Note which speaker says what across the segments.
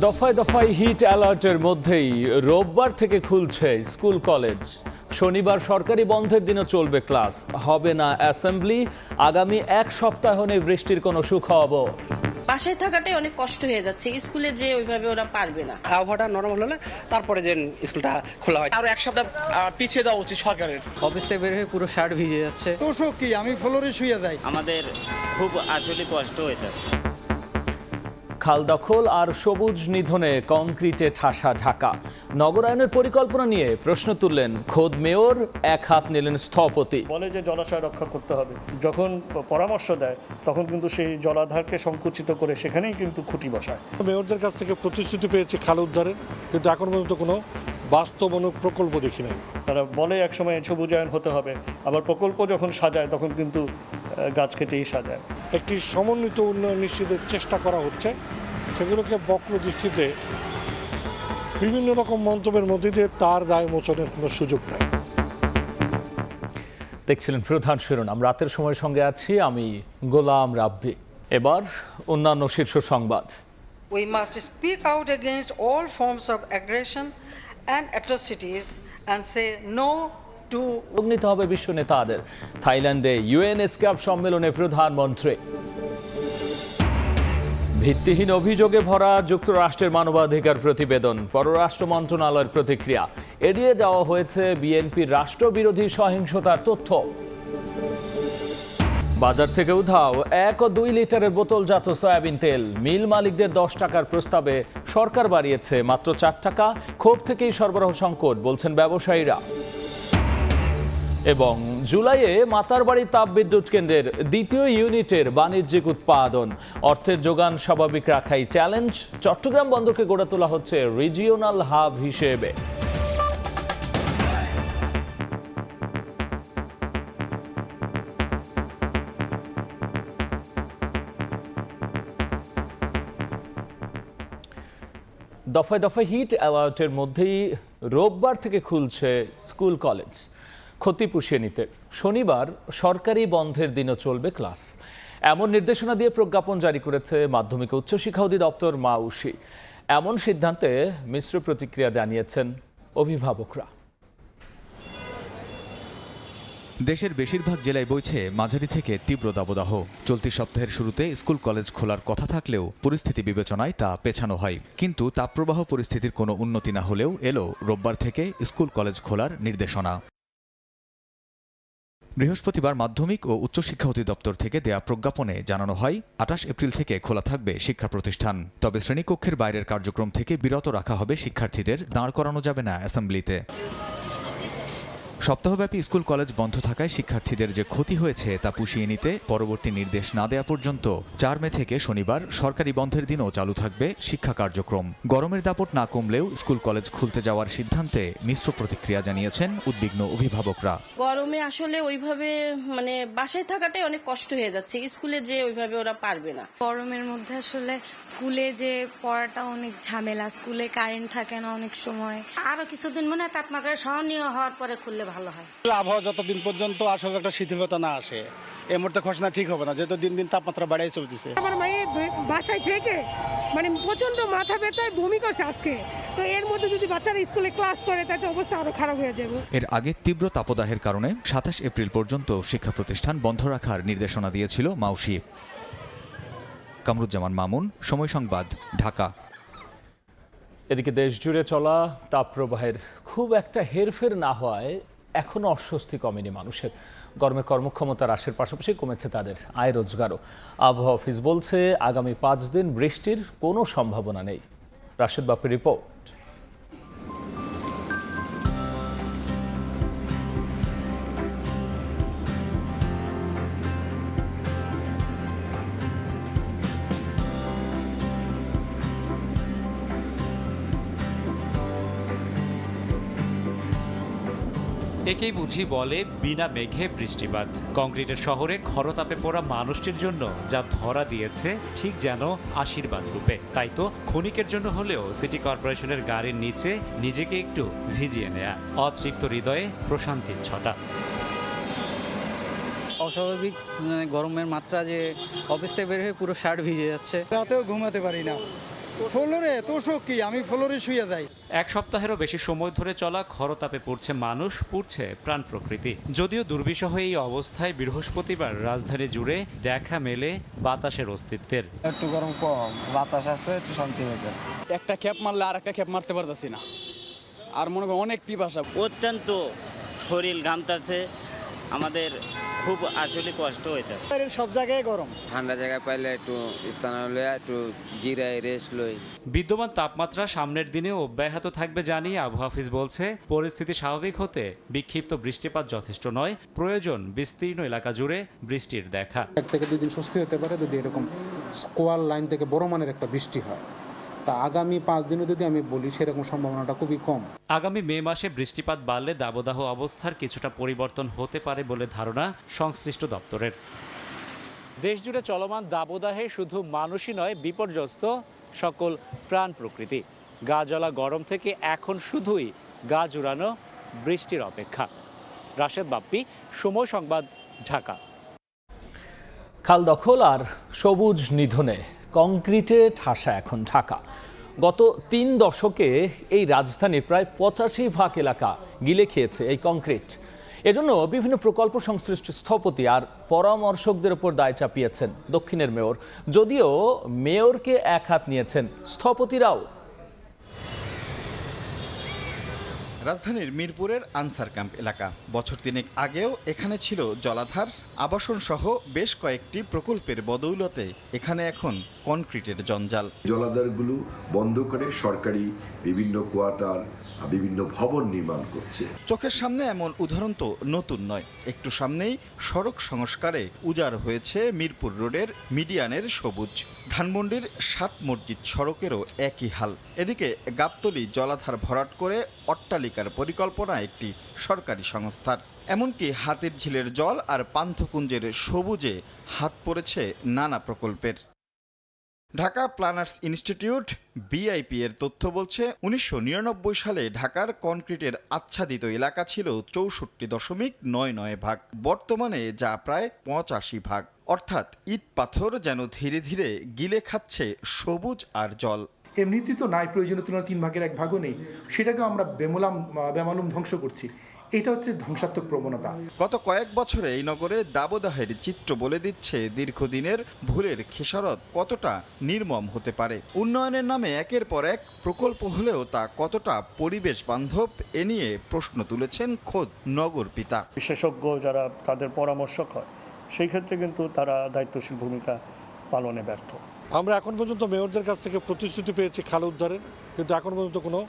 Speaker 1: দফায় দফায় হিট অ্যালার্টের মধ্যেই রোববার থেকে খুলছে স্কুল কলেজ। শনিবার সরকারি বন্ধের দিনও চলবে ক্লাস। হবে না অ্যাসেম্বলি আগামী এক সপ্তাহ নেই বৃষ্টির কোনো সুখবর।
Speaker 2: বাসায় থাকাটাই অনেক কষ্ট হয়ে যাচ্ছে। স্কুলে যে ওইভাবে ওরা পারবে না।
Speaker 3: আবহাওয়াটা নরমাল হলে তারপরে যে স্কুলটা খোলা হয়।
Speaker 4: আর এক সপ্তাহ পিছিয়ে দেওয়া উচিত সরকারের।
Speaker 5: অফিস থেকে বের হয়ে পুরো শার্ট ভিজে যাচ্ছে।
Speaker 6: তোষক কি? আমি ফ্লোরে শুয়ে যাই।
Speaker 7: আমাদের খুব আসলে কষ্ট হয়েছে
Speaker 1: খাল দখল আর সবুজ নিধনে কংক্রিটে ঠাসা ঢাকা। নগরায়নের পরিকল্পনা নিয়ে প্রশ্ন তুললেন খোদ মেয়র এক হাত নিলেন স্থপতি।
Speaker 8: বলে যে জলাশয় রক্ষা করতে হবে। যখন পরামর্শ দেয় তখন কিন্তু সেই জলাধারকে সংকুচিত করে সেখানেই কিন্তু খুঁটি বসায়।
Speaker 9: মেয়রদের কাছ থেকে প্রতিশ্রুতি পেয়েছে খাল উদ্ধারের কিন্তু এখন পর্যন্ত কোনো বাস্তবমূলক প্রকল্প দেখি নাই।
Speaker 8: তারা বলে একসময় সবুজায়ন হতে হবে। আবার প্রকল্প যখন সাজায় তখন কিন্তু গাছ কেটেই সাজায়।
Speaker 9: একটি সমন্বিত উন্নয়ন নিশ্চিতের চেষ্টা করা হচ্ছে। সেগুলোকে বক্র দৃষ্টিতে বিভিন্ন রকম মন্তব্যের মধ্যে দিয়ে তার দায় মোচনের কোনো সুযোগ নেই।
Speaker 1: দেখছিলেন প্রধান শিরোনাম। রাতের সময় সঙ্গে আছি আমি গোলাম রাব্বি। এবার অন্যান্য শীর্ষ সংবাদ।
Speaker 10: We must speak out against all forms of aggression and atrocities and say no to
Speaker 1: যোগ নিতে হবে বিশ্ব নেতাদের। থাইল্যান্ডে ইউএনএসক্যাপ সম্মেলনে প্রধানমন্ত্রী। ভিত্তিহীন অভিযোগে ভরা যুক্তরাষ্ট্রের মানবাধিকার প্রতিবেদন, পররাষ্ট্র মন্ত্রণালয়ের প্রতিক্রিয়া। এড়িয়ে যাওয়া হয়েছে বিএনপির রাষ্ট্রবিরোধী সহিংসতার তথ্য। বাজার থেকে উধাও, এক ও দুই লিটারের বোতলজাত সয়াবিন তেল। মিল মালিকদের দশ টাকার প্রস্তাবে সরকার বাড়িয়েছে মাত্র চার টাকা। ক্ষোভ থেকেই সরবরাহ সংকট, বলছেন ব্যবসায়ীরা। এবং জুলাইয়ে মাতারবাড়ি তাপবিদ্যুৎ কেন্দ্রের দ্বিতীয় ইউনিটের বাণিজ্যিক উৎপাদন। অর্থের যোগান স্বাভাবিক রাখাই চ্যালেঞ্জ। চট্টগ্রাম বন্দরকে গড়ে তোলা হচ্ছে রিজিওনাল হাব হিসেবে। দফায় দফায় হিট অ্যালার্টের মধ্যেই রোববার থেকে খুলছে স্কুল কলেজ। ক্ষতি পুষিয়ে নিতে। শনিবার সরকারি বন্ধের দিনও চলবে ক্লাস। এমন নির্দেশনা দিয়ে প্রজ্ঞাপন জারি করেছে মাধ্যমিক উচ্চশিক্ষা অধিদপ্তর মাউসি। এমন সিদ্ধান্তে মিশ্র প্রতিক্রিয়া জানিয়েছেন অভিভাবকরা।
Speaker 11: দেশের বেশিরভাগ জেলায় বইছে মাঝারি থেকে তীব্র দাবদাহ। চলতি সপ্তাহের শুরুতে স্কুল কলেজ খোলার কথা থাকলেও পরিস্থিতি বিবেচনায় তা পেছানো হয়। কিন্তু তাপপ্রবাহ পরিস্থিতির কোনো উন্নতি না হলেও এলো রোববার থেকে স্কুল কলেজ খোলার নির্দেশনা। বৃহস্পতিবার মাধ্যমিক ও উচ্চশিক্ষা অধিদপ্তর থেকে দেয়া প্রজ্ঞাপনে জানানো হয়, আঠাশ এপ্রিল থেকে খোলা থাকবে শিক্ষা প্রতিষ্ঠান। তবে শ্রেণীকক্ষের বাইরের কার্যক্রম থেকে বিরত রাখা হবে শিক্ষার্থীদের, দাঁড় করানো যাবে না অ্যাসেম্বলিতে। সপ্তাহব্যাপী স্কুল কলেজ বন্ধ থাকায় শিক্ষার্থীদের যে ক্ষতি হয়েছে তা পুষিয়ে নিতে পরবর্তী নির্দেশ না দেওয়া পর্যন্ত চার মে থেকে শনিবার সরকারি বন্ধের দিনও চালু থাকবে শিক্ষা কার্যক্রম। গরমের দাপট না কমলেও স্কুল কলেজ খুলতে যাওয়ার সিদ্ধান্তে মিশ্র প্রতিক্রিয়া জানিয়েছেন উদ্বিগ্ন অভিভাবকরা।
Speaker 2: গরমে আসলে ওইভাবে মানে বাসায় থাকাটাই অনেক কষ্ট হয়ে যাচ্ছে। স্কুলে যে ওইভাবে ওরা পারবে না।
Speaker 12: গরমের মধ্যে আসলে স্কুলে যে পড়াটা অনেক ঝামেলা স্কুলে কারেন্ট থাকে না অনেক সময়।
Speaker 2: আরও কিছুদিন মনে হয় তাপমাত্রা সহনীয় হওয়ার পরে খুললে ভালো হয়।
Speaker 4: আবহাওয়া যতদিন পর্যন্ত আসলে একটা শিথিলতা না আসে এই মুহূর্তে ঘোষণা ঠিক হবে না যেহেতু দিন দিন তাপমাত্রা বাড়াই চলতেছে।
Speaker 13: আমার মায়ের বাসায় থেকে মানে প্রচণ্ড মাথা ব্যথায় বমি করছে আজকে। তো এর মধ্যে যদি বাচ্চারা স্কুলে ক্লাস করে তাতে অবস্থা আরও খারাপ হয়ে যাবে।
Speaker 11: এর আগে তীব্র তাপদাহের কারণে সাতাশ এপ্রিল পর্যন্ত শিক্ষা প্রতিষ্ঠান বন্ধ রাখার নির্দেশনা দিয়েছিল মাউসি। কামরুজ্জামান মামুন সময় সংবাদ ঢাকা।
Speaker 1: এদিকে দেশ জুড়ে চলা তাপপ্রবাহের খুব একটা হেরফের না হওয়ায় এখনও অস্বস্তি কমেনি মানুষের। গরমে কর্মক্ষমতা হ্রাসের পাশাপাশি কমেছে তাদের আয় রোজগারও। আবহাওয়া অফিস বলছে, আগামী পাঁচ দিন বৃষ্টির কোনো সম্ভাবনা নেই। রাশেদ বাপের রিপোর্ট।
Speaker 14: একেই বুঝি বলে বিনা মেঘে বৃষ্টিপাত। কংক্রিটের শহরে খরতাপে পড়া মানুষটির জন্য যা ধরা দিয়েছে ঠিক যেন আশীর্বাদ রূপে। তাই তো ক্ষণিকের জন্য হলেও সিটি কর্পোরেশনের গাড়ির নিচে নিজেকে একটু ভিজিয়ে নেয়া। অতৃপ্ত হৃদয়ে প্রশান্তির ছটা।
Speaker 5: অস্বাভাবিক মানে গরমের মাত্রা যে অফিস থেকে বের হয়ে পুরো শার্ট ভিজে যাচ্ছে।
Speaker 6: রাতেও ঘুমাতে পারি না। ফ্লোরে তোষক কি? আমি ফ্লোরে শুয়ে যাই।
Speaker 14: এক সপ্তাহেরও বেশি সময় ধরে চলা খরতাপে পড়ছে মানুষ পুড়ছে প্রাণ প্রকৃতি। যদিও দুর্বিষহ এই অবস্থায় বৃহস্পতিবার রাজধানী জুড়ে দেখা মেলে বাতাসের অস্তিত্বের।
Speaker 6: একটু গরম কম বাতাস আছে একটু শান্তি হইতেছে
Speaker 5: একটা খেপ মারলে আর একটা খেপ মারতে পারতেছি না। আর মনে করেন অনেক পিপাসা।
Speaker 7: অত্যন্ত শরীর ঘামতাছে আমাদের খুব আসলে কষ্ট হইতেছে
Speaker 6: সব জায়গায় গরম।
Speaker 5: ঠান্ডা জায়গায় পাইলে একটু স্থান একটু জিরাই রেস্ট লই।
Speaker 14: বিদ্যমান তাপমাত্রা সামনের দিনেও অব্যাহত থাকবে জানিয়ে আবহাওয়া অফিস বলছে পরিস্থিতি স্বাভাবিক হতে বিক্ষিপ্ত বৃষ্টিপাত যথেষ্ট নয় প্রয়োজন বিস্তীর্ণ এলাকা জুড়ে বৃষ্টির দেখা।
Speaker 9: এক থেকে দুই দিন স্বস্তি হতে পারে যদি এরকম স্কোয়ার লাইন থেকে বড় মানের একটা বৃষ্টি হয়। তা আগামী পাঁচ দিনে যদি আমি বলি সেরকম সম্ভাবনাটা খুবই কম।
Speaker 14: আগামী মে মাসে বৃষ্টিপাত বাড়লে দাবদাহ অবস্থার কিছুটা পরিবর্তন হতে পারে বলে ধারণা সংশ্লিষ্ট দপ্তরের। দেশজুড়ে চলমান দাবদাহে শুধু মানুষই নয় বিপর্যস্ত সকল প্রাণ প্রকৃতি। গা জ্বলা গরম থেকে এখন শুধুই গা জুড়ানো বৃষ্টির অপেক্ষা। রাশেদ বাপ্পি সময় সংবাদ ঢাকা।
Speaker 1: খাল দখল আর সবুজ নিধনে। কংক্রিটে ঠাসা এখন ঢাকা। গত তিন দশকে এই রাজধানীর প্রায় পঁচাশি ভাগ এলাকা গিলে খেয়েছে এই কংক্রিট। এজন্য বিভিন্ন প্রকল্প সংশ্লিষ্ট স্থপতি আর পরামর্শকদের উপর দায় চাপিয়েছেন দক্ষিণের মেয়র। যদিও মেয়রকে এক হাত নিয়েছেন স্থপতিরাও।
Speaker 15: রাজধানীর মিরপুরের আনসার ক্যাম্প এলাকা। বছর তিনেক আগেও এখানে ছিল জলাধার আবাসন সহ বেশ কয়েকটি প্রকল্পের বদৌলতে এখানে এখন কনক্রিটের জঞ্জাল।
Speaker 16: জলাধারগুলো বন্ধ করে সরকারি বিভিন্ন কোয়ার্টার বিভিন্ন ভবন নির্মাণ করছে।
Speaker 15: চোখের সামনে এমন উদাহরণ তো নতুন নয়। একটু সামনেই সড়ক সংস্কারে উজাড় হয়েছে মিরপুর রোডের মিডিয়ানের সবুজ। ধানমন্ডির সাত মসজিদ সড়কেরও একই হাল। এদিকে গাবতলি জলাধার ভরাট করে অট্টালিকার পরিকল্পনা একটি সরকারি সংস্থার। এমনকি হাতির ঝিলের জল আর পান্থকুঞ্জের সবুজে হাত পড়েছে নানা প্রকল্পের। ঢাকা প্ল্যানার্স ইনস্টিটিউট বিআইপি এর তথ্য বলছে, উনিশশো নিরানব্বই সালে ঢাকার কনক্রিটের আচ্ছাদিত এলাকা ছিল চৌষট্টি দশমিক নয় নয় ভাগ। বর্তমানে যা প্রায় পঁচাশি ভাগ। অর্থাৎ ইট পাথর যেন ধীরে ধীরে গিলে খাচ্ছে সবুজ আর জল।
Speaker 9: এমনিতেই তো নাই প্রয়োজনীয় তুলনায় তিন ভাগের এক ভাগও নেই। সেটাকে আমরা বেমলাম বেমালুম ধ্বংস করছি। এটা হচ্ছে ধ্বংসাত্মক প্রবণতা।
Speaker 15: গত কয়েক বছরে এই নগরে দাবদাহের চিত্র বলে দিচ্ছে দীর্ঘদিনের ভুলের খেসারত কতটা নির্মম হতে পারে। উন্নয়নের নামে একের পর এক প্রকল্প হলেও তা কতটা পরিবেশ বান্ধব এ নিয়ে প্রশ্ন তুলেছেন খোদ নগর পিতা।
Speaker 8: বিশেষজ্ঞ যারা তাদের পরামর্শক হয় সেই ক্ষেত্রে কিন্তু তারা দায়িত্বশীল ভূমিকা পালনে ব্যর্থ। আমরা এখন পর্যন্ত মেয়রদের কাছ থেকে প্রতিশ্রুতি পেয়েছি খাল উদ্ধারের কিন্তু এখন পর্যন্ত কোনো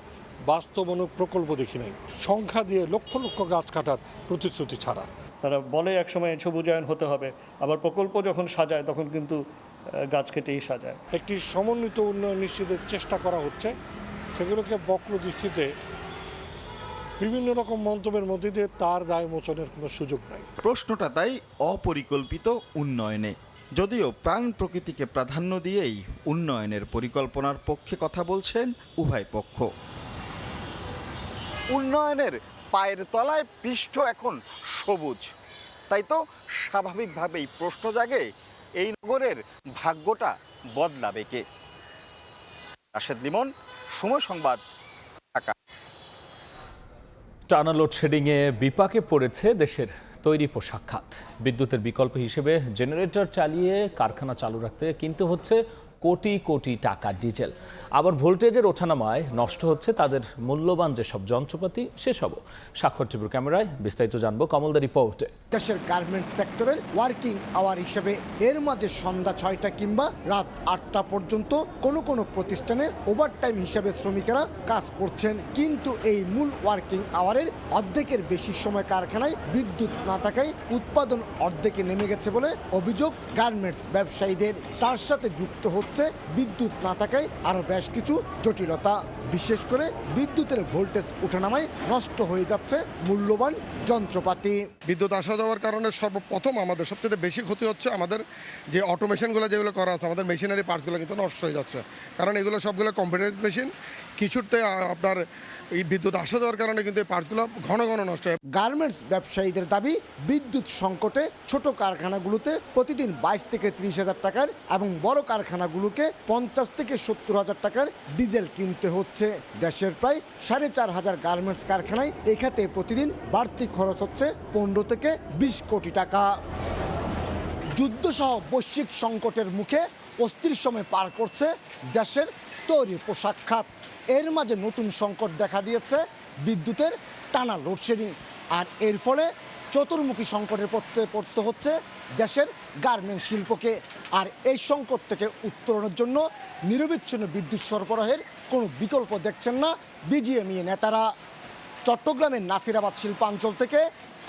Speaker 8: বাস্তবনক প্রকল্প দেখি নাই। সংখ্যা দিয়ে লক্ষ লক্ষ গাছ কাটার প্রতিশ্রুতি ছাড়া। তারা বলে একসময় সবুজায়ন হতে হবে আবার প্রকল্প যখন সাজায় তখন কিন্তু গাছ কেটেই সাজায়। একটি সমন্বিত উন্নয়ন নিশ্চিতের চেষ্টা করা হচ্ছে। সেগুলোকে বক্র দৃষ্টিতে বিভিন্ন রকম মন্তব্যের মধ্যে দিয়ে তার দায় মোচনের কোনো সুযোগ নাই।
Speaker 15: প্রশ্নটা তাই অপরিকল্পিত উন্নয়নে। যদিও প্রাণ প্রকৃতিকে প্রাধান্য দিয়েই উন্নয়নের পরিকল্পনার পক্ষে কথা বলছেন উভয় পক্ষ।
Speaker 17: উন্নয়নের পায়ের তলায় পৃষ্ঠ এখন সবুজ। তাই তো স্বাভাবিকভাবেই প্রশ্ন জাগে, এই নগরের ভাগ্যটা বদলাবে কে? রাশেদ লিমন, সময় সংবাদ, ঢাকা।
Speaker 1: টানা লোডশেডিংয়ে বিপাকে পড়েছে দেশের তৈরি পোশাক খাত। বিদ্যুতের বিকল্প হিসেবে জেনারেটর চালিয়ে কারখানা চালু রাখতে কিনতে হচ্ছে কোটি কোটি টাকা ডিজেল। আবার ভোল্টেজের ওঠানামায় নষ্ট হচ্ছে তাদের মূল্যবান যেসব যন্ত্রপাতি, সেসবও। স্বাক্ষর টিভির ক্যামেরায় বিস্তারিত জানব কমলদা রিপোর্টে।
Speaker 6: দেশের গার্মেন্টস সেক্টরের ওয়ার্কিং আওয়ার হিসেবে এর মাঝে সন্ধ্যা ছয়টা কিংবা রাত আটটা পর্যন্ত কোনো কোনো প্রতিষ্ঠানে ওভারটাইম হিসেবে শ্রমিকেরা কাজ করছেন। কিন্তু এই মূল ওয়ার্কিং আওয়ারের অর্ধেকের বেশি সময় কারখানায় বিদ্যুৎ না থাকায় উৎপাদন অর্ধেকে নেমে গেছে বলে অভিযোগ গার্মেন্টস ব্যবসায়ীদের। তার সাথে যুক্ত হচ্ছে বিদ্যুৎ না থাকায় আরও বেশ কিছু জটিলতা। বিশেষ করে বিদ্যুতের ভোল্টেজ ওঠানামায় নষ্ট হয়ে যাচ্ছে মূল্যবান যন্ত্রপাতি।
Speaker 9: বিদ্যুৎ আসা যাওয়ার কারণে সর্বপ্রথম আমাদের সবচেয়ে বেশি ক্ষতি হচ্ছে আমাদের যে অটোমেশনগুলো যেগুলো করা আছে, আমাদের মেশিনারি পার্টসগুলো কিন্তু নষ্ট হয়ে যাচ্ছে। কারণ এগুলো সবগুলো কম্পিউটারাইজ মেশিন কিছুতে আপনার এই বিদ্যুৎ আসা যাওয়ার কারণে কিন্তু এই পার্টসগুলো ঘন ঘন নষ্ট হয়।
Speaker 6: গার্মেন্টস ব্যবসায়ীদের দাবি, বিদ্যুৎ সংকটে ছোট কারখানাগুলোতে প্রতিদিন বাইশ থেকে ত্রিশ হাজার টাকার এবং বড় কারখানাগুলোকে পঞ্চাশ থেকে সত্তর হাজার টাকার ডিজেল কিনতে হচ্ছে। দেশের প্রায় সাড়ে চার হাজার গার্মেন্টস কারখানায় এই খাতে প্রতিদিন বাড়তি খরচ হচ্ছে পনেরো থেকে বিশ কোটি টাকা। যুদ্ধসহ বৈশ্বিক সংকটের মুখে অস্থির সময় পার করছে দেশের তৈরি পোশাক খাত। এর মাঝে নতুন সংকট দেখা দিয়েছে বিদ্যুতের টানা লোডশেডিং আর এর ফলে চতুর্মুখী সংকটের পড়তে পড়তে হচ্ছে দেশের গার্মেন্ট শিল্পকে। আর এই সংকট থেকে উত্তরণের জন্য নিরবিচ্ছিন্ন বিদ্যুৎ সরবরাহের কোনো বিকল্প দেখছেন না বিজিএমইএ নেতারা। চট্টগ্রামের নাসিরাবাদ শিল্পাঞ্চল থেকে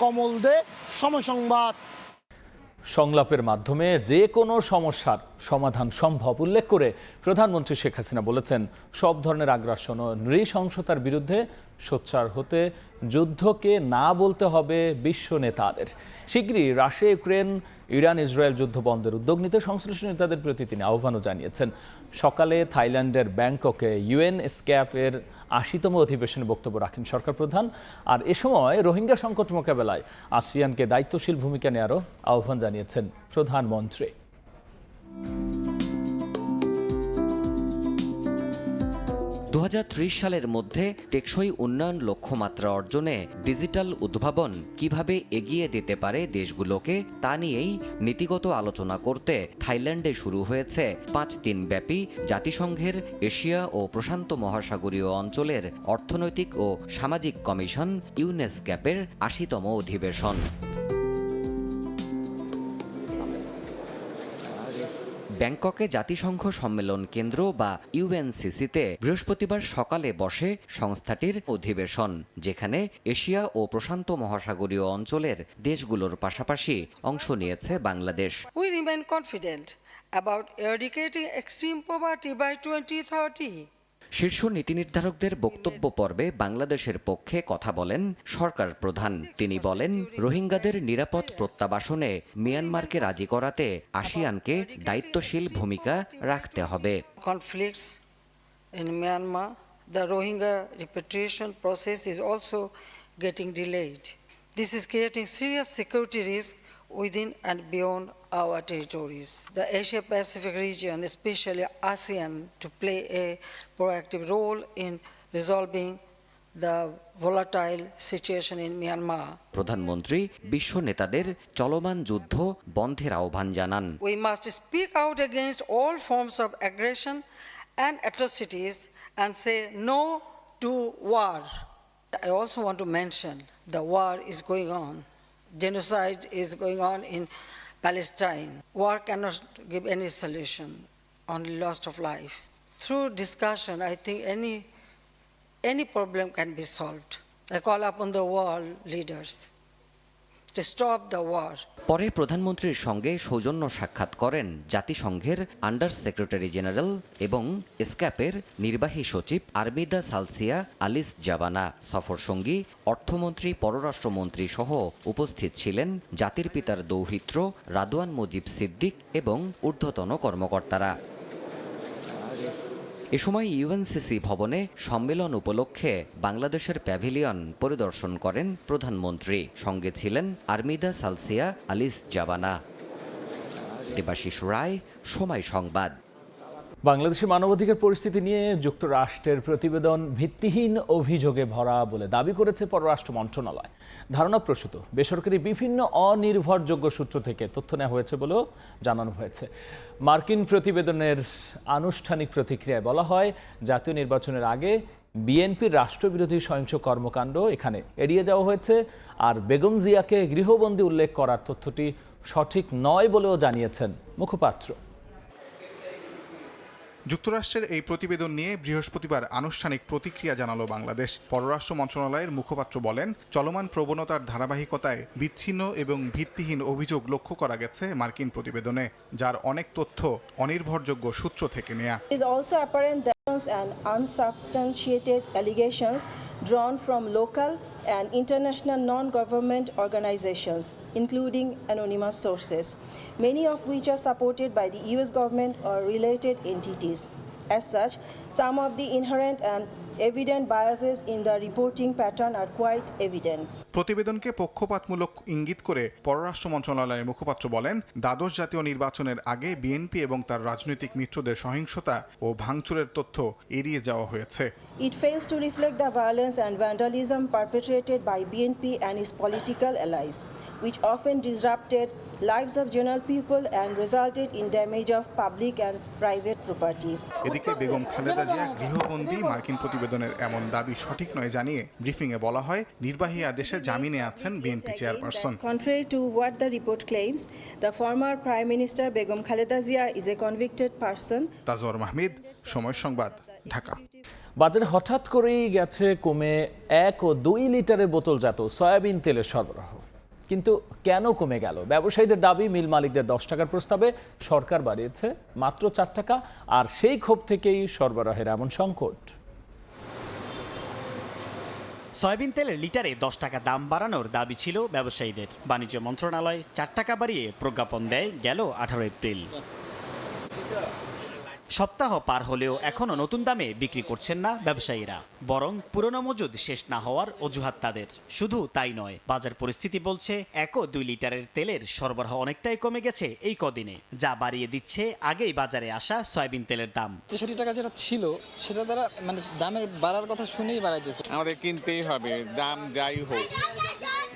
Speaker 6: কমল দে, সময় সংবাদ।
Speaker 1: সংলাপের মাধ্যমে যে কোনো সমস্যার সমাধান সম্ভব, উল্লেখ করে প্রধানমন্ত্রী শেখ হাসিনা বলেছেন, সব ধরনের আগ্রাসন ও নৃশংসতার বিরুদ্ধে সোচ্চার হতে যুদ্ধকে না বলতে হবে বিশ্ব নেতাদের। শীঘ্রই রাশিয়া, ইউক্রেন, ইরান, ইসরায়েল যুদ্ধ বন্ধের উদ্যোগ নিতে সংশ্লিষ্ট নেতাদের প্রতি তিনি আহ্বানও জানিয়েছেন। সকালে থাইল্যান্ডের ব্যাংককে ইউএন স্ক্যাপের আশিতম অধিবেশনে বক্তব্য রাখেন সরকার প্রধান আর এ সময় রোহিঙ্গা সংকট মোকাবেলায় আসিয়ানকে দায়িত্বশীল ভূমিকা নেওয়ারও আহ্বান জানিয়েছেন প্রধানমন্ত্রী।
Speaker 18: সালের মধ্যে টেকসই উন্নয়ন লক্ষ্যমাত্রা অর্জনে ডিজিটাল উদ্ভাবন কীভাবে এগিয়ে দিতে পারে দেশগুলোকে তা নিয়েই নীতিগত আলোচনা করতে থাইল্যান্ডে শুরু হয়েছে পাঁচ দিন ব্যাপী জাতিসংঘের এশিয়া ও প্রশান্ত মহাসাগরীয় অঞ্চলের অর্থনৈতিক ও সামাজিক কমিশন ইউনেস্ক্যাপের আশিতম অধিবেশন। ব্যাংককে জাতিসংঘ সম্মেলন কেন্দ্র বা ইউএনসিসিতে বৃহস্পতিবার সকালে বসে সংস্থাটির অধিবেশন, যেখানে এশিয়া ও প্রশান্ত মহাসাগরীয় অঞ্চলের দেশগুলোর পাশাপাশি অংশ নিয়েছে Bangladesh
Speaker 10: we remain confident about extreme poverty by twenty 2030.
Speaker 18: শীর্ষ নীতি নির্ধারকদের বক্তব্য পর্বে বাংলাদেশের পক্ষে কথা বলেন সরকার প্রধান। তিনি বলেন, রোহিঙ্গাদের নিরাপদ প্রত্যাবাসনে মিয়ানমারকে রাজি করাতে আসিয়ানকে দায়িত্বশীল ভূমিকা রাখতে হবে।
Speaker 10: Process is also getting delayed this is creating serious security within and beyond our territories. The Asia Pacific region, especially ASEAN, to play a proactive role in resolving the volatile situation in Myanmar.
Speaker 18: প্রধানমন্ত্রী বিশ্ব নেতাদের চলমান যুদ্ধ বন্ধের আহ্বান জানান
Speaker 10: We must speak out against all forms of aggression and atrocities and say no to war. I also want to mention the war is going on. Genocide is going on in Palestine. War cannot give any solution, only loss of life. Through discussion, I think any, any problem can be solved. I call upon the world leaders
Speaker 18: পরে প্রধানমন্ত্রীর সঙ্গে সৌজন্য সাক্ষাৎ করেন জাতিসংঘের under secretary general এবং স্ক্যাপের নির্বাহী সচিব আরবিদা সালসিয়া আলিস জাবানা। সফর সঙ্গী, অর্থমন্ত্রী, পররাষ্ট্রমন্ত্রী সহ উপস্থিত ছিলেন জাতির পিতার দৌহিত্র, রাদওয়ান মুজিব সিদ্দিক এবং ঊর্ধ্বতন কর্মকর্তারা। এ সময় ইউএনসিসি ভবনে সম্মেলন উপলক্ষে বাংলাদেশের প্যাভিলিয়ন পরিদর্শন করেন প্রধানমন্ত্রী। সঙ্গে ছিলেন আর্মিদা সালসিয়া আলিস জাবানা। দেবাশিস রায়, সময় সংবাদ।
Speaker 1: বাংলাদেশের মানবাধিকার পরিস্থিতি নিয়ে যুক্তরাষ্ট্রের প্রতিবেদন ভিত্তিহীন অভিযোগে ভরা বলে দাবি করেছে পররাষ্ট্র মন্ত্রণালয়। ধারণা প্রসূত, বেসরকারি বিভিন্ন অনির্ভরযোগ্য সূত্র থেকে তথ্য নেওয়া হয়েছে বলেও জানানো হয়েছে। মার্কিন প্রতিবেদনের আনুষ্ঠানিক প্রতিক্রিয়ায় বলা হয়, জাতীয় নির্বাচনের আগে বিএনপির রাষ্ট্রবিরোধী সহিংস কর্মকাণ্ড এখানে এড়িয়ে যাওয়া হয়েছে আর বেগম জিয়াকে গৃহবন্দী উল্লেখ করার তথ্যটি সঠিক নয় বলেও জানিয়েছেন মুখপাত্র।
Speaker 19: যুক্তরাষ্ট্রের এই প্রতিবেদন নিয়ে বৃহস্পতিবার আনুষ্ঠানিক প্রতিক্রিয়া জানালো বাংলাদেশ। পররাষ্ট্র মন্ত্রণালয়ের মুখপাত্র বলেন, চলমান প্রবণতার ধারাবাহিকতায় বিচ্ছিন্ন এবং ভিত্তিহীন অভিযোগ লক্ষ্য করা গেছে মার্কিন প্রতিবেদনে, যার অনেক তথ্য অনির্ভরযোগ্য সূত্র থেকে নেয়া।
Speaker 20: And unsubstantiated allegations drawn from local and international non-government organizations, including anonymous sources, many of which are supported by the US government or related entities. As such, some of the inherent and evident biases in the reporting pattern are quite evident.
Speaker 19: প্রতিবেদনকে পক্ষপাতমূলক ইঙ্গিত করে পররাষ্ট্র মন্ত্রণালয়ের মুখপাত্র বলেন, দ্বাদশ জাতীয় নির্বাচনের আগে বিএনপি এবং তার রাজনৈতিক মিত্রদের সহিংসতা ও ভাঙচুরের তথ্য এড়িয়ে যাওয়া হয়েছে।
Speaker 20: It fails to reflect the violence and vandalism perpetrated by BNP and its political allies which often disrupted lives of general people and resulted in damage of public and private property.
Speaker 19: এদিকে বেগম খালেদা জিয়া গৃহবন্দী মার্কিন প্রতিবেদনের এমন দাবি সঠিক নয় জানিয়ে ব্রিফিংয়ে বলা হয় নির্বাহী আদেশে জামিনে আছেন BNP chairperson
Speaker 20: Contrary to what the report claims, the former Prime Minister Begum Khaleda Zia is a convicted person.
Speaker 19: Tajwar Mahmid Somoy Sangbad Dhaka
Speaker 1: বাজারে হঠাৎ করেই গেছে কমে এক ও দুই লিটারের বোতলজাত সয়াবিন তেলের সরবরাহ কিন্তু কেন কমে গেল? ব্যবসায়ীদের দাবি, মিল মালিকদের দশ টাকার প্রস্তাবে সরকার বাড়িয়েছে মাত্র চার টাকা, আর সেই ক্ষোভ থেকেই সরবরাহের এমন সংকট।
Speaker 21: সয়াবিন তেলের লিটারে দশ টাকা দাম বাড়ানোর দাবি ছিল ব্যবসায়ীদের। বাণিজ্য মন্ত্রণালয় চার টাকা বাড়িয়ে প্রজ্ঞাপন দেয়, গেল আঠারো এপ্রিল। সপ্তাহ পার হলেও এখনও নতুন দামে বিক্রি করছেন না ব্যবসায়ীরা। বরং পুরনো মজুদ শেষ না হওয়ার অজুহাত তাদের। শুধু তাই নয় বাজার পরিস্থিতি বলছে এক ও দুই লিটারের তেলের সরবরাহ অনেকটাই কমে গেছে এই কদিনে যা বাড়িয়ে দিচ্ছে আগেই বাজারে আসা সয়াবিন তেলের দাম।
Speaker 5: তেষট্টি টাকা যেটা ছিল সেটা দ্বারা মানে দামের বাড়ার কথা শুনেই বাড়াইতেছে
Speaker 22: আমাদের কিনতেই হবে দাম যাই হোক।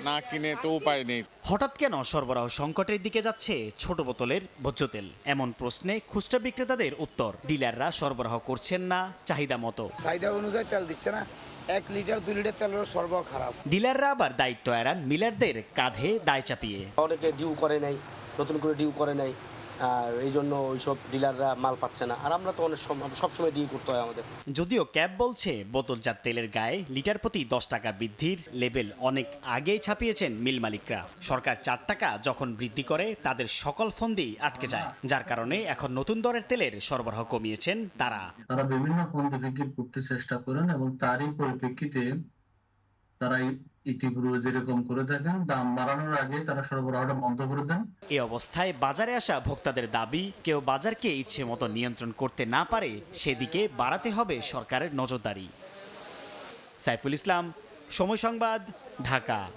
Speaker 22: না কিনে তো উপায় নেই।
Speaker 21: হঠাৎ কেন সরবরাহ সংকটের দিকে যাচ্ছে ছোট বোতলের ভোজ্য তেল? এমন প্রশ্নে খুচরা বিক্রেতাদের উত্তর ডিলাররা সরবরাহ করছেন না চাহিদা মতো।
Speaker 23: চাহিদা অনুযায়ী তেল দিচ্ছে না এক লিটার দুই লিটার তেলের সরবরাহ খারাপ।
Speaker 21: ডিলাররা আবার দায়িত্ব এড়ান মিলারদের কাঁধে দায় চাপিয়ে।
Speaker 3: অনেকে ডিউ করে নাই নতুন করে ডিউ করে নাই। আর এই জন্য ওইসব ডিলাররা মাল পাচ্ছে না। আর আমরা তো অনেক সম- সবসময় ডিউ করতে হয় আমাদের।
Speaker 21: যদিও ক্যাব বলছে বোতলজাত তেলের গায়ে লিটার প্রতি দশ টাকা বৃদ্ধির লেভেল অনেক আগেই ছাপিয়েছেন মিল মালিকরা। সরকার চার টাকা যখন বৃদ্ধি করে তাদের সকল ফন্দি আটকে যায়। যার কারণে এখন নতুন দরের তেলের সরবরাহ কমিয়েছেন তারা।
Speaker 24: তারা বিভিন্ন ফন্দি বিক্রি করতে চেষ্টা করেন এবং তারই পরিপ্রেক্ষিতে তারা ইতিপূর্বে
Speaker 21: এ অবস্থায় বাজারে আসা ভোক্তাদের দাবি, কেউ বাজারকে ইচ্ছে মতো নিয়ন্ত্রণ করতে না পারে, সেদিকে বাড়াতে হবে সরকারের নজরদারি। সাইফুল ইসলাম, সময় সংবাদ, ঢাকা।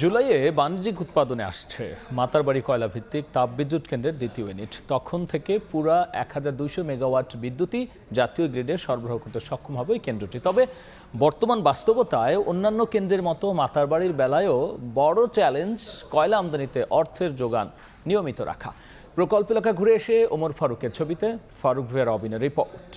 Speaker 1: জুলাইয়ে বাণিজ্যিক উৎপাদনে আসছে। মাতারবাড়ি কয়লা ভিত্তিক তাপবিদ্যুৎ কেন্দ্রের দ্বিতীয় ইউনিট। তখন থেকে পুরা এক হাজার দুইশো মেগাওয়াট বিদ্যুৎই জাতীয় গ্রিডে সরবরাহ করতে সক্ষম হবে কেন্দ্রটি। তবে বর্তমান বাস্তবতায় অন্যান্য কেন্দ্রের মতো মাতারবাড়ির বেলায়ও বড় চ্যালেঞ্জ কয়লা আমদানিতে অর্থের যোগান নিয়মিত রাখা। প্রকল্প এলাকা ঘুরে এসে ওমর ফারুকের ছবিতে ফারুক ভুয়ার অবিনের রিপোর্ট।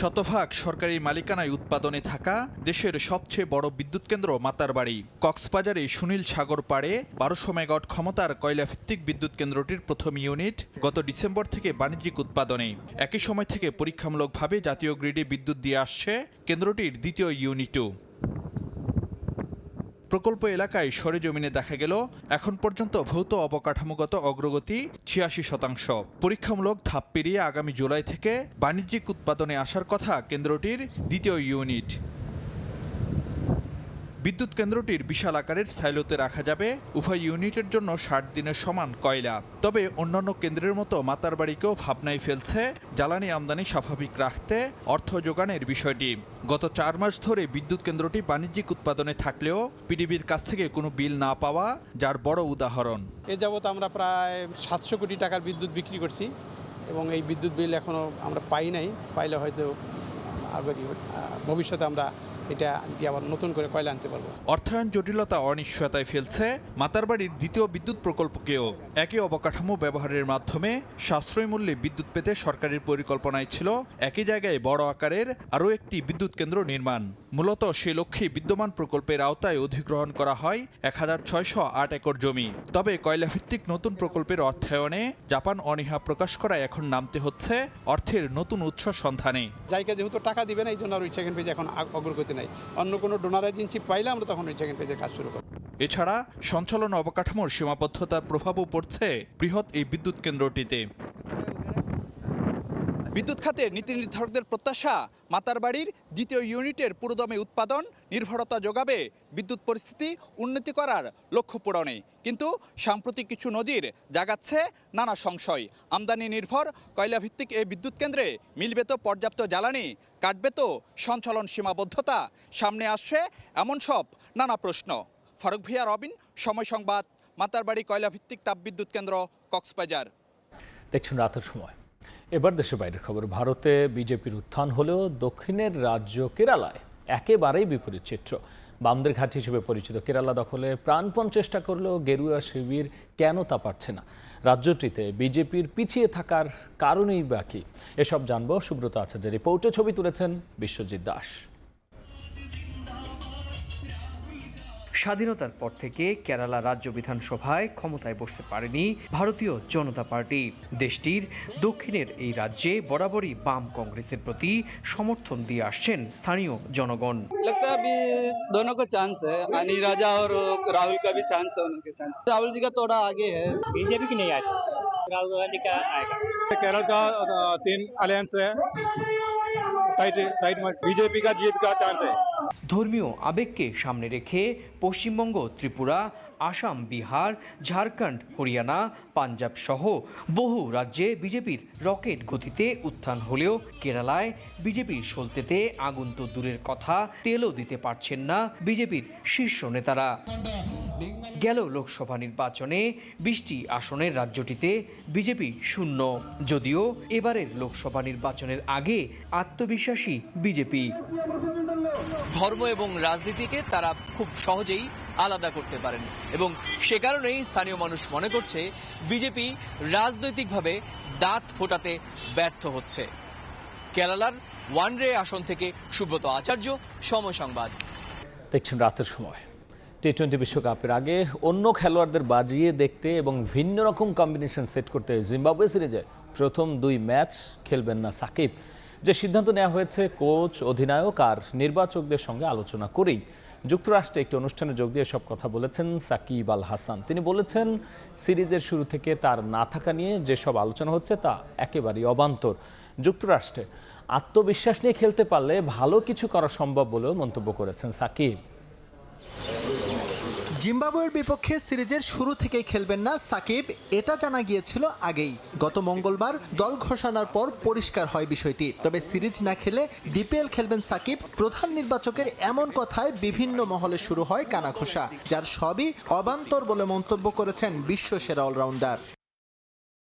Speaker 19: শতভাগ সরকারি মালিকানায় উৎপাদনে থাকা দেশের সবচেয়ে বড় বিদ্যুৎ কেন্দ্র মাতার বাড়ি। কক্সবাজারে সুনীল সাগর পাড়ে বারোশো মেগাওয়াট ক্ষমতার কয়লাভিত্তিক বিদ্যুৎ কেন্দ্রটির প্রথম ইউনিট গত ডিসেম্বর থেকে বাণিজ্যিক উৎপাদনে। একই সময় থেকে পরীক্ষামূলকভাবে জাতীয় গ্রিডে বিদ্যুৎ দিয়ে আসছে কেন্দ্রটির দ্বিতীয় ইউনিটও। প্রকল্প এলাকায় সরেজমিনে দেখা গেল, এখন পর্যন্ত ভৌত অবকাঠামোগত অগ্রগতি ছিয়াশি শতাংশ। পরীক্ষামূলক ধাপ পেরিয়ে আগামী জুলাই থেকে বাণিজ্যিক উৎপাদনে আসার কথা কেন্দ্রটির দ্বিতীয় ইউনিট। বিদ্যুৎ কেন্দ্রটির বিশাল আকারের সাইলোতে রাখা যাবে। উভয় ইউনিটের জন্য ষাট দিনের সমান কয়লা। তবে অন্যান্য কেন্দ্রের মতো মাতার বাড়িকেও ভাবনায় ফেলছে জ্বালানি আমদানি স্বাভাবিক রাখতে অর্থ যোগানের বিষয়টি। গত চার মাস ধরে বিদ্যুৎ কেন্দ্রটি বাণিজ্যিক উৎপাদনে থাকলেও পিডিবির কাছ থেকে কোনো বিল না পাওয়া যার বড় উদাহরণ।
Speaker 5: এ যাবৎ আমরা প্রায় সাতশো কোটি টাকার বিদ্যুৎ বিক্রি করছি এবং এই বিদ্যুৎ বিল এখনও আমরা পাই নাই। পাইলে হয়তো ভবিষ্যতে আমরা এটা দিয়ে আবার নতুন করে কয়লা আনতে পারব।
Speaker 19: অর্থায়ন জটিলতা অনিশ্চয়তায় ফেলছে মাতারবাড়ির দ্বিতীয় বিদ্যুৎ প্রকল্পকেও। একই অবকাঠামো ব্যবহারের মাধ্যমে সাশ্রয় মূল্যে বিদ্যুৎ পেতে সরকারের পরিকল্পনায় ছিল একই জায়গায় বড় আকারের আরও একটি বিদ্যুৎ কেন্দ্র নির্মাণ। মূলত সে লক্ষ্যে বিদ্যমান প্রকল্পের আওতায় অধিগ্রহণ করা হয় এক হাজার ছয়শো আট একর জমি। তবে কয়লাভিত্তিক নতুন প্রকল্পের অর্থায়নে জাপান অনীহা প্রকাশ করায় এখন নামতে হচ্ছে অর্থের নতুন উৎস সন্ধানে।
Speaker 5: জায়গা যেহেতু টাকা দিবে না এই জন্য আর ওই সেকেন্ড পেজে এখন অগ্রগতি নাই। অন্য কোনো ডোনার এজেন্সি পাইলে আমরা তখন ওই সেকেন্ড পেজে কাজ শুরু করব।
Speaker 19: এছাড়া সঞ্চালন অবকাঠামোর সীমাবদ্ধতার প্রভাবও পড়ছে বৃহৎ এই বিদ্যুৎ কেন্দ্রটিতে।
Speaker 17: বিদ্যুৎ খাতের নীতি নির্ধারকদের প্রত্যাশা মাতার বাড়ির দ্বিতীয় ইউনিটের পুরোদমে উৎপাদন নির্ভরতা যোগাবে বিদ্যুৎ পরিস্থিতি উন্নতি করার লক্ষ্য পূরণে। কিন্তু সাম্প্রতিক কিছু নজির জাগাচ্ছে নানা সংশয়। আমদানি নির্ভর কয়লাভিত্তিক এই বিদ্যুৎ কেন্দ্রে মিলবে তো পর্যাপ্ত জ্বালানি কাটবে তো সঞ্চালন সীমাবদ্ধতা? সামনে আসছে এমন সব নানা প্রশ্ন। ফারুক ভিয়া, রবিন, সময় সংবাদ, মাতারবাড়ি, কয়লাভিত্তিক তাপবিদ্যুৎ কেন্দ্র, কক্সবাজার।
Speaker 1: দেখছেন রাতের সময়। এবার দেশের বাইরের খবর। ভারতে বিজেপির উত্থান হলেও দক্ষিণের রাজ্য কেরালায় একেবারেই বিপরীত চিত্র। বামদের ঘাট হিসেবে পরিচিত কেরালা দখলে প্রাণপণ চেষ্টা করলেও গেরুয়া শিবির কেন তা পারছে না? রাজ্যটিতে বিজেপির পিছিয়ে থাকার কারণেই বাকি এসব জানব। সুব্রত আচার্য রিপোর্টে ছবি তুলেছেন বিশ্বজিৎ দাস।
Speaker 25: স্বাধীনতার পর থেকে কেরালা রাজ্য বিধানসভায় ক্ষমতায় বসতে পারেনি ভারতীয় জনতা পার্টি দেশটির দক্ষিণের এই রাজ্যে বরাবরই বাম কংগ্রেসের প্রতি সমর্থন দিয়ে আসছেন স্থানীয় জনগণ
Speaker 26: लगता है अभी दोनों को चांस है अनिल राजा और राहुल का भी चांस है उनके चांस राहुल जी का थोड़ा आगे है बीजेपी की नहीं आएगा राहुल गांधी का आएगा
Speaker 27: केरल का अ, तीन अलायंस है टाइट टाइट बीजेपी का जीत का चांस है
Speaker 25: ধর্মীয় আবেগকে সামনে রেখে পশ্চিমবঙ্গ ত্রিপুরা আসাম বিহার ঝাড়খণ্ড হরিয়ানা পাঞ্জাব সহ বহু রাজ্যে বিজেপির রকেট গতিতে উত্থান হলেও কেরালায় বিজেপির সলতেতে আগুন তো দূরের কথা তেলও দিতে পারছেন না বিজেপির শীর্ষ নেতারা গেল লোকসভা নির্বাচনে বিশটি আসনের রাজ্যটিতে বিজেপি শূন্য। যদিও এবারের লোকসভা নির্বাচনের আগে আত্মবিশ্বাসী বিজেপি।
Speaker 28: ধর্ম এবং রাজনীতিকে তারা খুব সহজেই আলাদা করতে পারেন এবং সে কারণেই স্থানীয় মানুষ মনে করছে বিজেপি রাজনৈতিকভাবে দাঁত ফোটাতে ব্যর্থ হচ্ছে। কেরালার ওয়ানডে আসন থেকে সুব্রত আচার্য সময় সংবাদ
Speaker 1: দেখছেন রাতের সময়। টি টোয়েন্টি বিশ্বকাপের আগে অন্য খেলোয়াড়দের বাজিয়ে দেখতে এবং ভিন্ন রকম কম্বিনেশন সেট করতে জিম্বাবুয়ে সিরিজে প্রথম দুই ম্যাচ খেলবেন না সাকিব। যে সিদ্ধান্ত নেওয়া হয়েছে কোচ অধিনায়ক আর নির্বাচকদের সঙ্গে আলোচনা করেই। যুক্তরাষ্ট্রে একটি অনুষ্ঠানে যোগ দিয়ে সব কথা বলেছেন সাকিব আল হাসান তিনি বলেছেন, সিরিজের শুরু থেকে তার না থাকা নিয়ে যেসব আলোচনা হচ্ছে তা একেবারেই অবান্তর। যুক্তরাষ্ট্রে আত্মবিশ্বাস নিয়ে খেলতে পারলে ভালো কিছু করা সম্ভব বলেও মন্তব্য করেছেন সাকিব।
Speaker 29: জিম্বাবুয়ের বিপক্ষে সিরিজের শুরু থেকেই খেলবেন না সাকিব, এটা জানা গিয়েছিল আগেই। গত মঙ্গলবার দল ঘোষণার পর পরিষ্কার হয় বিষয়টি। তবে সিরিজ না খেলে ডিপিএল খেলবেন সাকিব, প্রধান নির্বাচকের এমন কথায় বিভিন্ন মহলে শুরু হয় কানাঘোষা, যার সবই অবান্তর বলে মন্তব্য করেছেন বিশ্ব সেরা অলরাউন্ডার।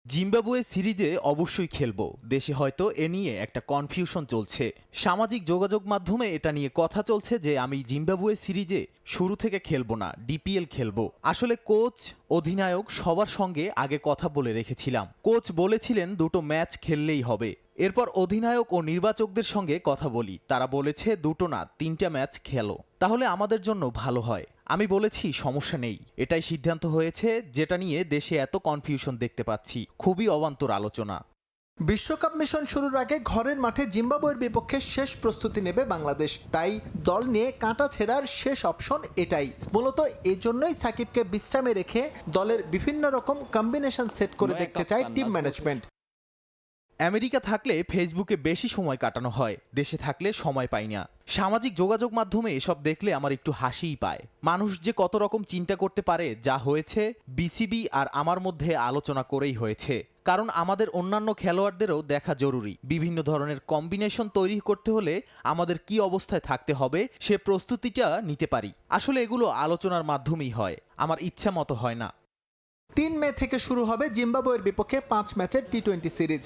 Speaker 30: জিম্বাবুয়ে সিরিজে অবশ্যই খেলব। দেশে হয়তো এ নিয়ে একটা কনফিউশন চলছে। সামাজিক যোগাযোগ মাধ্যমে এটা নিয়ে কথা চলছে যে আমি জিম্বাবুয়ে সিরিজে শুরু থেকে খেলব না, ডিপিএল খেলব। আসলে কোচ, অধিনায়ক সবার সঙ্গে আগে কথা বলে রেখেছিলাম। কোচ বলেছিলেন দুটো ম্যাচ খেললেই হবে। এরপর অধিনায়ক ও নির্বাচকদের সঙ্গে কথা বলি। তারা বলেছে, দুটো না, তিনটা ম্যাচ খেলো। তাহলে আমাদের জন্য ভালো হয়। আমি বলেছি সমস্যা নেই। এটাই সিদ্ধান্ত হয়েছে যেটা নিয়ে দেশে এত কনফিউশন দেখতে পাচ্ছি। খুবই অবান্তর আলোচনা।
Speaker 29: বিশ্বকাপ মিশন শুরুর আগে ঘরের মাঠে জিম্বাবুয়ের বিপক্ষে শেষ প্রস্তুতি নেবে বাংলাদেশ। তাই দল নিয়ে কাঁটা ছেঁড়ার শেষ অপশন এটাই। মূলত এজন্যই সাকিবকে বিশ্রামে রেখে দলের বিভিন্ন রকম কম্বিনেশন সেট করে দেখতে চায় টিম ম্যানেজমেন্ট
Speaker 30: আমেরিকা থাকলে ফেসবুকে বেশি সময় কাটানো হয়, দেশে থাকলে সময় পাই না। সামাজিক যোগাযোগ মাধ্যমে এসব দেখলে আমার একটু হাসিই পায়। মানুষ যে কত রকম চিন্তা করতে পারে, যা হয়েছে, বিসিবি আর আমার মধ্যে আলোচনা করেই হয়েছে। কারণ আমাদের অন্যান্য খেলোয়াড়দেরও দেখা জরুরি। বিভিন্ন ধরনের কম্বিনেশন তৈরি করতে হলে আমাদের কি অবস্থায় থাকতে হবে, সে প্রস্তুতিটা নিতে পারি। আসলে এগুলো আলোচনার মাধ্যমেই হয়। আমার ইচ্ছা মতো হয় না।
Speaker 29: তিন মে থেকে শুরু হবে জিম্বাবুয়ের বিপক্ষে পাঁচ ম্যাচের T twenty series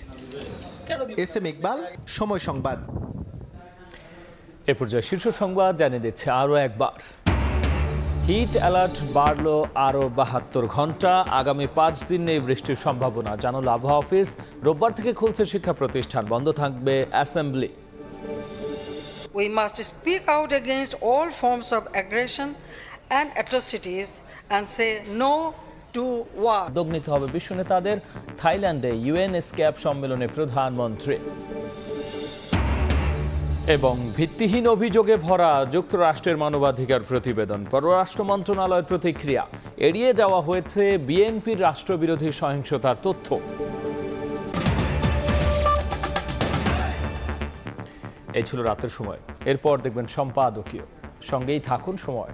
Speaker 29: S M Iqbal Somoy Sangbad.
Speaker 1: এ পর্যায়ে শীর্ষ সংবাদ জানিয়ে দিচ্ছে আরও একবার। হিট অ্যালার্ট বাড়ল আরও বাহাত্তর ঘণ্টা। আগামী পাঁচ দিন নেই বৃষ্টির সম্ভাবনা। জানাল আবহাওয়া অফিস। রোববার থেকে খুলছে শিক্ষা প্রতিষ্ঠান। বন্ধ থাকবে assembly.
Speaker 10: We must speak out against all forms of aggression and atrocities and say no to war.
Speaker 1: উদ্যোগ নিতে হবে বিশ্ব নেতাদের। থাইল্যান্ডে ইউএন স্ক্যাপ সম্মেলনে প্রধানমন্ত্রী। এবং ভিত্তিহীন অভিযোগে ভরা যুক্তরাষ্ট্রের মানবাধিকার প্রতিবেদন। পররাষ্ট্র মন্ত্রণালয়ের প্রতিক্রিয়া। এড়িয়ে যাওয়া হয়েছে বিএনপির রাষ্ট্রবিরোধী সহিংসতার তথ্য। এই ছিল রাতের সময়। এরপর দেখবেন সম্পাদকীয়। সঙ্গেই থাকুন সময়।